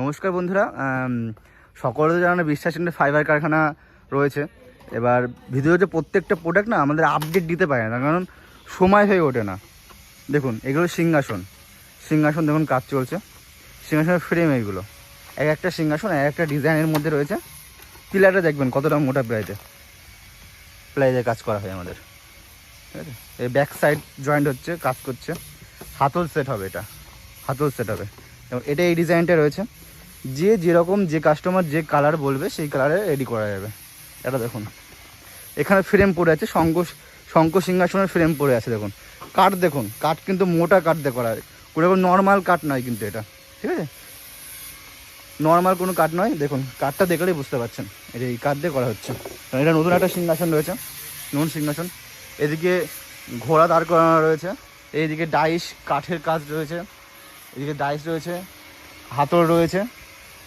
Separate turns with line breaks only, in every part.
নমস্কার বন্ধুরা সকলের জানানো বিশ্বাস ইন্ডে ফাইবার কারখানা রয়েছে। এবার ভিডিওতে প্রত্যেকটা প্রোডাক্ট না আমাদের আপডেট দিতে পারে না কারণ সময় হয়ে ওঠে না। দেখুন, এগুলো সিংহাসন। সিংহাসন দেখুন কাজ চলছে। সিংহাসনের ফ্রেম এইগুলো। এক একটা সিংহাসন, এক একটা ডিজাইনের মধ্যে রয়েছে। পিলারটা দেখবেন কতটা মোটা প্রাইতে প্লাইতে কাজ করা হয় আমাদের। ঠিক আছে? এই ব্যাক সাইড জয়েন্ট হচ্ছে, কাজ করছে। হাতল সেট হবে এটা। হাতল সেট হবে। এটা এই ডিজাইনটা রয়েছে। যে যেরকম যে কাস্টমার যে কালার বলবে, সেই কালারে রেডি করা যাবে। এটা দেখুন। এখানে ফ্রেম পড়ে আছে শঙ্খ শঙ্খ সিংহাসনের ফ্রেম পড়ে আছে, দেখুন। কাঠ দেখুন কাঠ কিন্তু মোটা কাঠ দিয়ে করা কোনো নর্মাল কাঠ নয় কিন্তু এটা, ঠিক আছে? নর্মাল কোনো কাঠ নয়। দেখুন কাঠটা দেখলেই বুঝতে পারছেন। এটা এই কাঠ দিয়ে করা হচ্ছে। কারণ এটা নতুন একটা সিংহাসন রয়েছে, নতুন সিংহাসন। এদিকে ঘোড়া দাঁড় করানো রয়েছে। এইদিকে ডাইস কাঠের কাজ রয়েছে। এদিকে ডাইস রয়েছে। হাতল রয়েছে।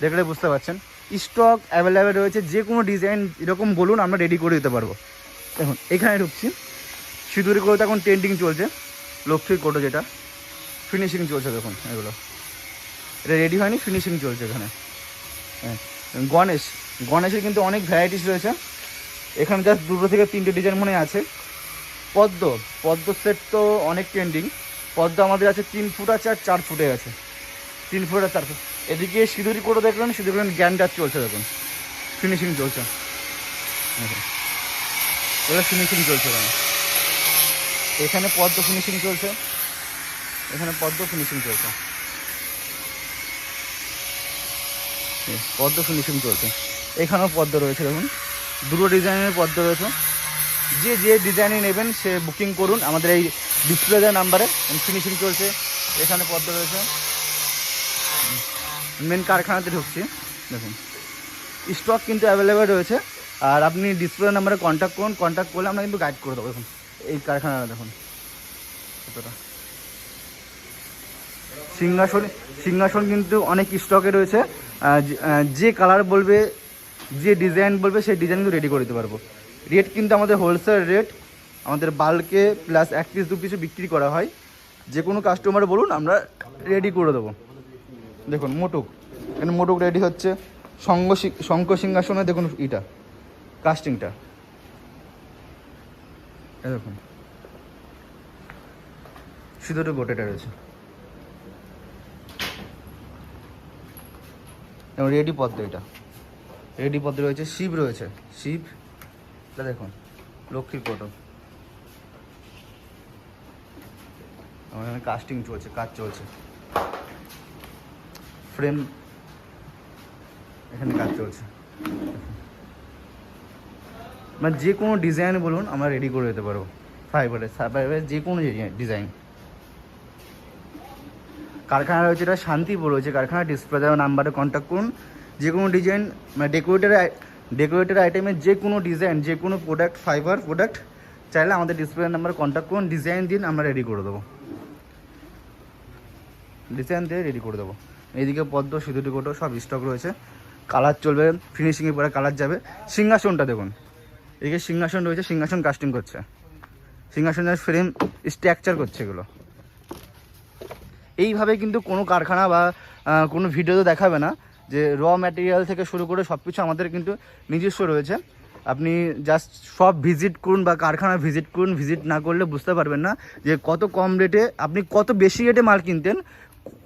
দেখলে বুঝতে পারছেন। স্টক অ্যাভেলেবেল রয়েছে, যে কোনো ডিজাইন এরকম বলুন, আমরা রেডি করে দিতে পারব। দেখুন, এখানে ঢুকছি। সিঁদুরি কোটো এখন টেন্টিং চলছে, লক্ষ্মীর কোটো যেটা। ফিনিশিং চলছে, দেখুন, এগুলো। এটা রেডি হয়নি ফিনিশিং চলছে এখানে। হ্যাঁ গণেশ। গণেশের কিন্তু অনেক ভ্যারাইটিস রয়েছে। এখানে জাস্ট দুটো থেকে তিনটে ডিজাইন মনে আছে। পদ্ম। পদ্ম সেট তো অনেক ট্রেন্ডিং পদ্ম আমাদের আছে তিন ফুট আছে আর চার ফুটে আছে। তিন ফুট আর চার ফুট। এদিকে সিঁদুরি করে দেখলেন, সিঁদুরি গ্যান্ডার চলছে দেখুন। ফিনিশিং চলছে। এগুলো ফিনিশিং চলছে এখানে এখানে পদ্ম ফিনিশিং চলছে। এখানে পদ্ম ফিনিশিং চলছে। পদ্ম ফিনিশিং চলছে। এখানেও পদ্ম রয়েছে দেখুন। দুটো ডিজাইনের পদ্ম রয়েছে। যে যে ডিজাইনে নেবেন, সে বুকিং করুন। আমাদের এই ডিসপ্লে দেওয়া নাম্বারে ফিনিশিং চলছে। এখানে পদ্ম রয়েছে। মেন কারখানাতে ঢুকছি। দেখুন। স্টক কিন্তু অ্যাভেলেবেল রয়েছে। আর আপনি ডিসপ্লে নাম্বারে কন্ট্যাক্ট করুন। কন্ট্যাক্ট করলে আমরা কিন্তু গাইড করে দেবো। দেখুন, এই কারখানাটা দেখুন। কতটা। সিংহাসন সিংহাসন কিন্তু অনেক স্টকে রয়েছে। যে- কালার বলবে, যে ডিজাইন বলবে, সেই ডিজাইন কিন্তু রেডি করে দিতে পারব। রেট কিন্তু আমাদের হোলসেল রেট আমাদের বাল্কে প্লাস এক পিস দু পিসে বিক্রি করা হয়। যে কোনো কাস্টমার বলুন, আমরা রেডি করে দেবো। দেখুন মোটুক এখানে মোটুক রেডি হচ্ছে শঙ্খ শঙ্খ সিংহাসনে দেখুন ইটা কাস্টিংটা দেখুন। শুধু গোটেটা রয়েছে। এবং রেডি পদ্ম এটা। রেডি পদ্ম রয়েছে, শিব রয়েছে। শিব, এটা দেখুন, লক্ষ্মীর কোটো আমার কাস্টিং চলছে, কাজ চলছে। ফ্রেম এখানে কাজ চলছে। মানে যে কোনো ডিজাইন বলুন, আমরা রেডি করে দিতে পারব। ফাইবারের ফাইবারের যে কোনো ডিজাইন কারখানা রয়েছে এটা শান্তিপুর, রয়েছে কারখানা ডিসপ্লে দেওয়া নাম্বারে কন্ট্যাক্ট করুন। যে কোনো ডিজাইন মানে ডেকোরেটার ডেকোরেটার আইটেমের যে কোনো ডিজাইন যে কোনো প্রোডাক্ট ফাইবার প্রোডাক্ট চাইলে আমাদের ডিসপ্লে নাম্বারে কন্ট্যাক্ট করুন। ডিজাইন দিন, আমরা রেডি করে দেবো। ডিজাইন দিয়ে রেডি করে দেবো। এইদিকে পদ্ম, সিঁদুরি কোটো সব স্টক রয়েছে। কালার চলবে ফিনিশিংয়ের পরে কালার যাবে। সিংহাসনটা দেখুন। এদিকে সিংহাসন রয়েছে, সিংহাসন কাস্টিং করছে। সিংহাসনের ফ্রেম স্ট্রাকচার করছে এগুলো। এইভাবে কিন্তু কোনো কারখানা বা কোনো ভিডিওতে দেখাবে না, যে র ম্যাটেরিয়াল থেকে শুরু করে সব কিছু আমাদের কিন্তু নিজস্ব রয়েছে। আপনি জাস্ট সব ভিজিট করুন বা কারখানা ভিজিট করুন ভিজিট না করলে বুঝতে পারবেন না যে কত কম রেটে আপনি কত বেশি রেটে মাল কিনতেন,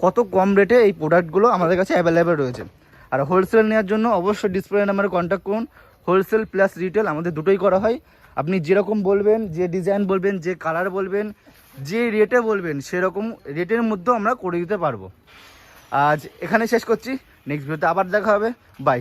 কত কম রেটে এই প্রোডাক্টগুলো আমাদের কাছে অ্যাভেলেবেল রয়েছে। আর হোলসেল নেওয়ার জন্য অবশ্যই ডিসপ্লে নাম্বারে কন্ট্যাক্ট করুন। হোলসেল প্লাস রিটেল আমাদের দুটোই করা হয়। আপনি যেরকম বলবেন, যে ডিজাইন বলবেন, যে কালার বলবেন, যে রেটে বলবেন, সেরকম রেটের মধ্যেও আমরা করে দিতে পারব। আজ এখানে শেষ করছি। নেক্সট ভিডিওতে আবার দেখা হবে। বাই